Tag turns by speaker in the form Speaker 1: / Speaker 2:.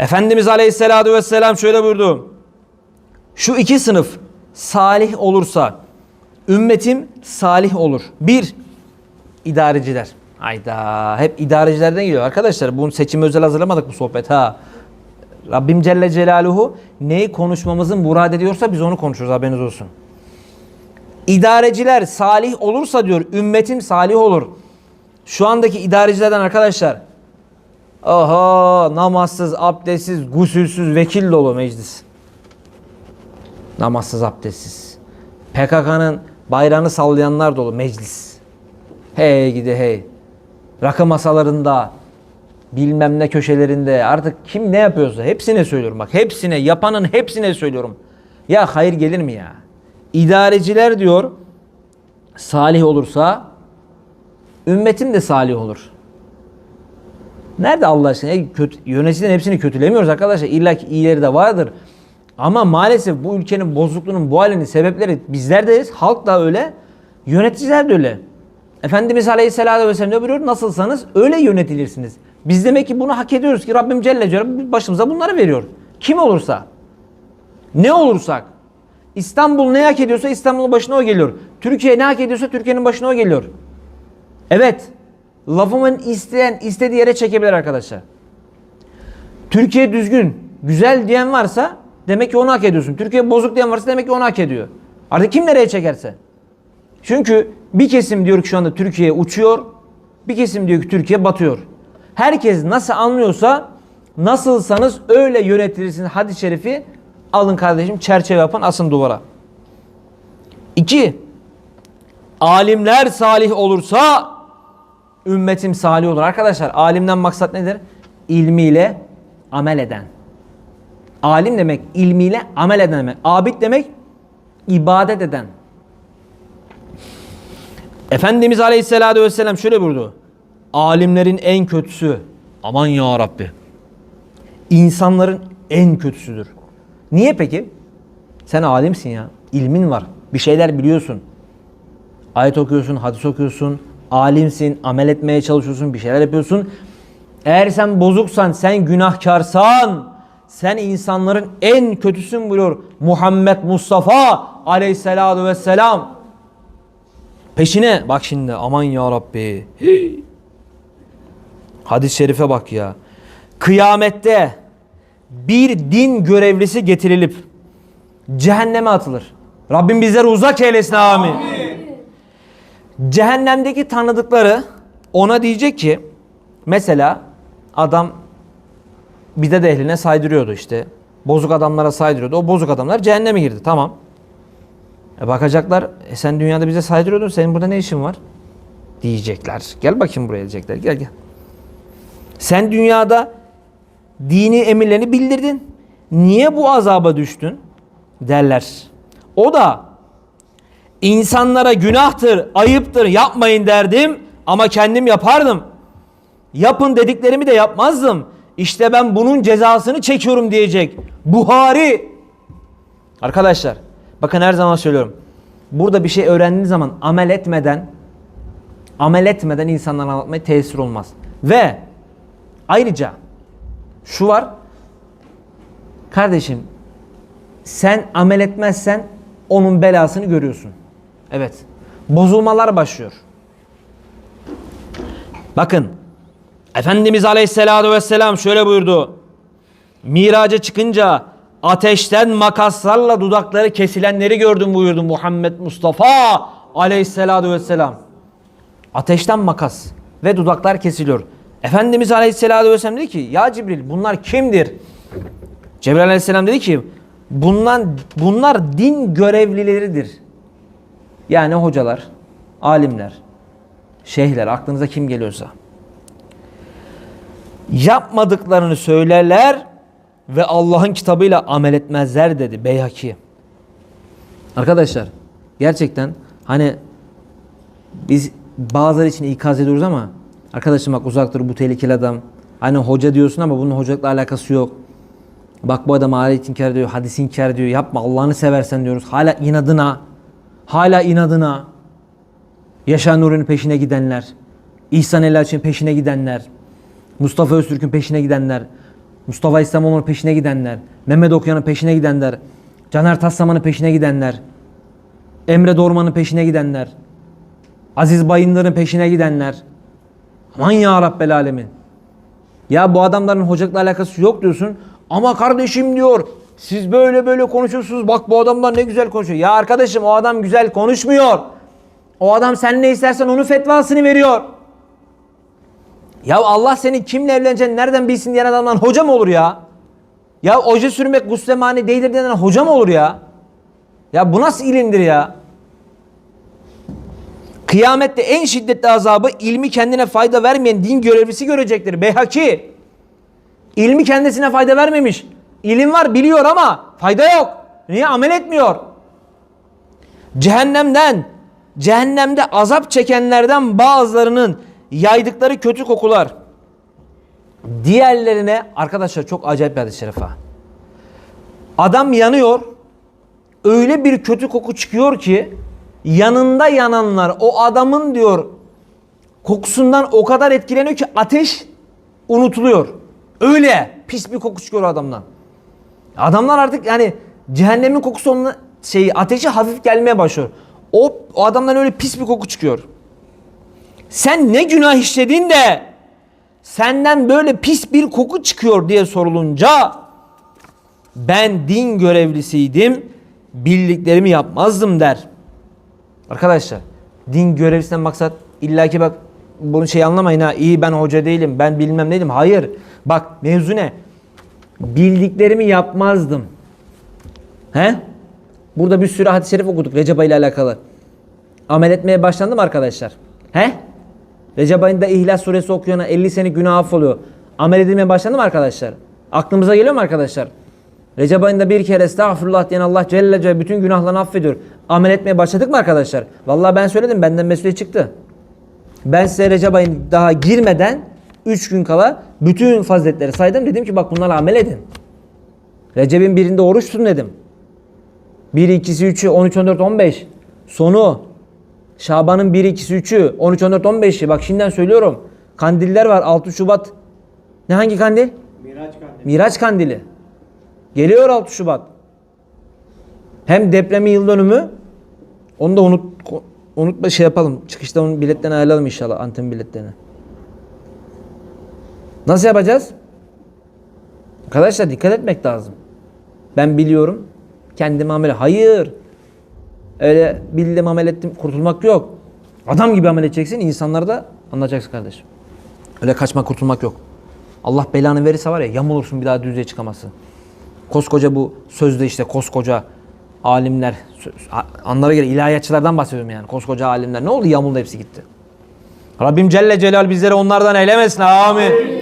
Speaker 1: Efendimiz Aleyhisselatü Vesselam şöyle buyurdu. Şu iki sınıf salih olursa ümmetim salih olur. Bir, idareciler. Hayda hep idarecilerden geliyor arkadaşlar. Bunu seçim özel hazırlamadık bu sohbet ha. Rabbim Celle Celaluhu neyi konuşmamızın murad ediyorsa biz onu konuşuruz haberiniz olsun. İdareciler salih olursa diyor ümmetim salih olur. Şu andaki idarecilerden arkadaşlar Aha namazsız, abdestsiz, gusülsüz, vekil dolu meclis. Namazsız, abdestsiz. PKK'nın bayrağını sallayanlar dolu meclis. Hey gidi hey. Rakı masalarında, bilmem ne köşelerinde artık kim ne yapıyorsa hepsine söylüyorum bak. Hepsine, yapanın hepsine söylüyorum. Ya hayır gelir mi ya? İdareciler diyor salih olursa ümmetim de salih olur. Nerede Allah aşkına? E, kötü, yöneticilerin hepsini kötülemiyoruz arkadaşlar. İlla ki iyileri de vardır. Ama maalesef bu ülkenin bozukluğunun bu halinin sebepleri bizlerdeyiz. Halk da öyle. Yöneticiler de öyle. Efendimiz Aleyhisselatü Vesselam buyuruyor? Nasılsanız öyle yönetilirsiniz. Biz demek ki bunu hak ediyoruz ki Rabbim Celle Celaluhu başımıza bunları veriyor. Kim olursa. Ne olursak. İstanbul ne hak ediyorsa İstanbul'un başına o geliyor. Türkiye ne hak ediyorsa Türkiye'nin başına o geliyor. Evet. Lafımın isteyen istediği yere çekebilir arkadaşlar. Türkiye düzgün, güzel diyen varsa demek ki onu hak ediyorsun. Türkiye bozuk diyen varsa demek ki onu hak ediyor. Artık kim nereye çekerse. Çünkü bir kesim diyor ki şu anda Türkiye uçuyor. Bir kesim diyor ki Türkiye batıyor. Herkes nasıl anlıyorsa nasılsanız öyle yönetilirsiniz hadis-i şerifi alın kardeşim çerçeve yapın asın duvara. İki, alimler salih olursa ümmetim salih olur. Arkadaşlar alimden maksat nedir? İlmiyle amel eden. Alim demek ilmiyle amel eden demek. Abid demek ibadet eden. Efendimiz Aleyhisselatü Vesselam şöyle buyurdu. Alimlerin en kötüsü aman ya Rabbi. İnsanların en kötüsüdür. Niye peki? Sen alimsin ya. İlmin var. Bir şeyler biliyorsun. Ayet okuyorsun, hadis okuyorsun. Alimsin, amel etmeye çalışıyorsun, bir şeyler yapıyorsun. Eğer sen bozuksan, sen günahkarsan, sen insanların en kötüsün buyuruyor Muhammed Mustafa aleyhissalatu vesselam. Peşine bak şimdi aman ya Rabbi. Hadis-i şerife bak ya. Kıyamette bir din görevlisi getirilip cehenneme atılır. Rabbim bizleri uzak eylesin amin. Cehennemdeki tanıdıkları ona diyecek ki mesela adam bidat ehline saydırıyordu işte. Bozuk adamlara saydırıyordu. O bozuk adamlar cehenneme girdi. Tamam. E bakacaklar e sen dünyada bize saydırıyordun. Senin burada ne işin var? Diyecekler. Gel bakayım buraya diyecekler. Gel gel. Sen dünyada dini emirlerini bildirdin. Niye bu azaba düştün? Derler. O da insanlara günahtır, ayıptır, yapmayın derdim ama kendim yapardım. Yapın dediklerimi de yapmazdım. İşte ben bunun cezasını çekiyorum diyecek. Buhari. Arkadaşlar bakın her zaman söylüyorum. Burada bir şey öğrendiğiniz zaman amel etmeden amel etmeden insanlara anlatmaya tesir olmaz. Ve ayrıca şu var. Kardeşim sen amel etmezsen onun belasını görüyorsun. Evet. Bozulmalar başlıyor. Bakın. Efendimiz Aleyhisselatü Vesselam şöyle buyurdu. Miraca çıkınca ateşten makaslarla dudakları kesilenleri gördüm buyurdu Muhammed Mustafa Aleyhisselatü Vesselam. Ateşten makas ve dudaklar kesiliyor. Efendimiz Aleyhisselatü Vesselam dedi ki ya Cibril bunlar kimdir? Cebrail Aleyhisselam dedi ki bunlar, bunlar din görevlileridir. Yani hocalar, alimler, şeyhler aklınıza kim geliyorsa. Yapmadıklarını söylerler ve Allah'ın kitabıyla amel etmezler dedi Beyhaki. Arkadaşlar gerçekten hani biz bazıları için ikaz ediyoruz ama arkadaşım bak uzak dur bu tehlikeli adam. Hani hoca diyorsun ama bunun hocalıkla alakası yok. Bak bu adam ayet inkar ediyor, hadis inkar ediyor. Yapma Allah'ını seversen diyoruz. Hala inadına, hala inadına Yaşar Nuri'nin peşine gidenler, İhsan Elçi'nin peşine gidenler, Mustafa Öztürk'ün peşine gidenler, Mustafa İslamoğlu'nun peşine gidenler, Mehmet Okuyan'ın peşine gidenler, Caner Taslaman'ın peşine gidenler, Emre Dorman'ın peşine gidenler, Aziz Bayındır'ın peşine gidenler. Aman ya Rabbel Alemin. Ya bu adamların hocalıkla alakası yok diyorsun. Ama kardeşim diyor siz böyle böyle konuşuyorsunuz. Bak bu adamlar ne güzel konuşuyor. Ya arkadaşım o adam güzel konuşmuyor. O adam sen ne istersen onun fetvasını veriyor. Ya Allah senin kimle evleneceğini nereden bilsin diyen adamdan hoca mı olur ya? Ya oje sürmek guslemani değildir diyen hoca mı olur ya? Ya bu nasıl ilimdir ya? Kıyamette en şiddetli azabı ilmi kendine fayda vermeyen din görevlisi görecektir. Beyhaki. İlmi kendisine fayda vermemiş. İlim var biliyor ama fayda yok. Niye? Amel etmiyor. Cehennemden, cehennemde azap çekenlerden bazılarının yaydıkları kötü kokular. Diğerlerine arkadaşlar çok acayip bir hadis-i. Adam yanıyor. Öyle bir kötü koku çıkıyor ki yanında yananlar o adamın diyor kokusundan o kadar etkileniyor ki ateş unutuluyor. Öyle pis bir koku çıkıyor adamdan. Adamlar artık yani cehennemin kokusu onun şeyi ateşi hafif gelmeye başlıyor. O, o adamdan öyle pis bir koku çıkıyor. Sen ne günah işledin de senden böyle pis bir koku çıkıyor diye sorulunca ben din görevlisiydim bildiklerimi yapmazdım der. Arkadaşlar din görevlisinden maksat illaki bak bunu şey anlamayın ha iyi ben hoca değilim ben bilmem neydim. Hayır bak mevzu ne? Bildiklerimi yapmazdım. He? Burada bir sürü hadis-i şerif okuduk Recep ile alakalı. Amel etmeye başlandı arkadaşlar? He? Recep ayında İhlas suresi okuyana 50 sene günah affoluyor. Amel edilmeye başlandı arkadaşlar? Aklımıza geliyor mu arkadaşlar? Recep ayında bir kere estağfurullah diyen Allah Celle Celle bütün günahlarını affediyor. Amel etmeye başladık mı arkadaşlar? Vallahi ben söyledim benden mesuliyet çıktı. Ben size Recep ayın daha girmeden 3 gün kala bütün faziletleri saydım. Dedim ki bak bunlarla amel edin. Recep'in birinde oruç tutun dedim. 1, 2'si 3'ü 13, 14, 15. Sonu Şaban'ın 1, 2'si 3'ü 13, 14, 15'i. Bak şimdiden söylüyorum. Kandiller var 6 Şubat. Ne hangi kandil?
Speaker 2: Miraç kandili.
Speaker 1: Miraç kandili. Geliyor 6 Şubat. Hem depremi yıl dönümü. Onu da unut unutma şey yapalım. Çıkışta onun biletlerini ayarlayalım inşallah. Anten biletlerini. Nasıl yapacağız? Arkadaşlar dikkat etmek lazım. Ben biliyorum. Kendime amel. Hayır. Öyle bildim amel ettim. Kurtulmak yok. Adam gibi amel edeceksin. insanlara da anlatacaksın kardeşim. Öyle kaçmak kurtulmak yok. Allah belanı verirse var ya yamulursun bir daha düzeye çıkamazsın. Koskoca bu sözde işte koskoca alimler, anlara göre ilahiyatçılardan bahsediyorum yani. Koskoca alimler. Ne oldu yamuldu hepsi gitti. Rabbim Celle Celal bizleri onlardan eylemesin. Amin.